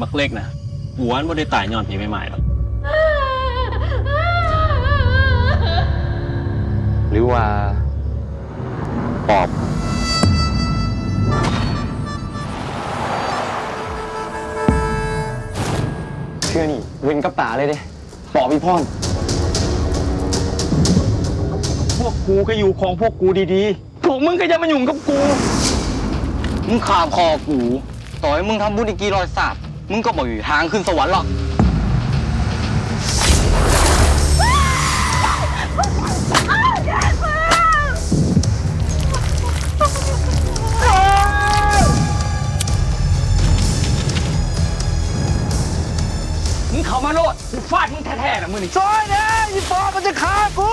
มักเล็กนะหัวอันบ่ได้ตายย้อนผีไม่หมายหรอกหรือว่าปอบ เชื่อนี่เวนกับป่าเลยเด้ปอบอีพ่อน พวกกูก็อยู่ของพวกกูดีๆพวกมึงก็จะมายุ่งกับกู มึงขาบคอกู ต่อให้มึงทำบุญอีกกี่ร้อยศาสตร์ มึงก็บอกอยู่ทางขึ้นสวรรค์หรอก มึงเข้ามาโลดกูฟาดมึงแท้ๆนะมึงนี่ซอยเนี่ยอีปอบมันจะฆ่ากู